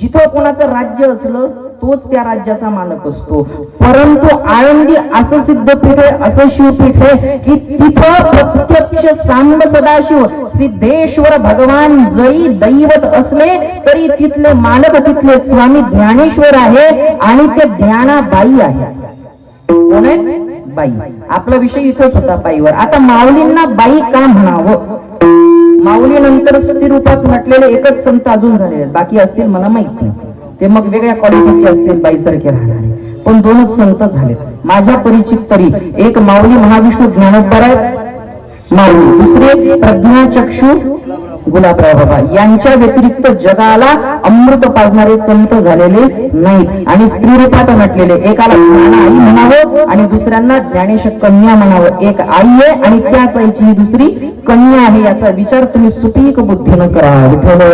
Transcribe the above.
जिथं कोणाचं राज्य असलं तोच त्या राज्याचा मालक असतो. परंतु आळंदी असं सिद्धपीठ आहे असं शिवपीठ आहे की तिथं प्रत्यक्ष सांब सदाशिव सिद्धेश्वर भगवान जरी दैवत असले तरी तिथले मालक तिथले स्वामी ज्ञानेश्वर आहे आणि ते ज्ञानाबाई आहे. बाई आपला विषय इथंच होता बाईवर. आता माऊलींना बाई का म्हणावं? नंतर स्थिर रूपात म्हटलेले एकच संत अजून झाले आहेत. बाकी असतील मला माहीत नाही. ते मग वेगळ्या क्वालिटीचे असतील बाईसारखे राहणारे. पण दोनच संत झाले माझ्या परिचित तरी एक माऊली महाविष्णू ज्ञानोद्धार आहेत माऊली. दुसरे प्रज्ञाचक्षू गुलाबराव बाबा. यांच्या व्यतिरिक्त जगाला अमृत पाजणारे संत झालेले नाहीत. आणि स्त्री रूपात म्हटलेले एकाला आई म्हणावं आणि दुसऱ्यांना ज्ञानेश कन्या म्हणावं. एक आई आहे आणि त्याच आईची ही दुसरी कन्या आहे. याचा विचार तुम्ही सुपीक बुद्धीनं करा. विठ्ठल.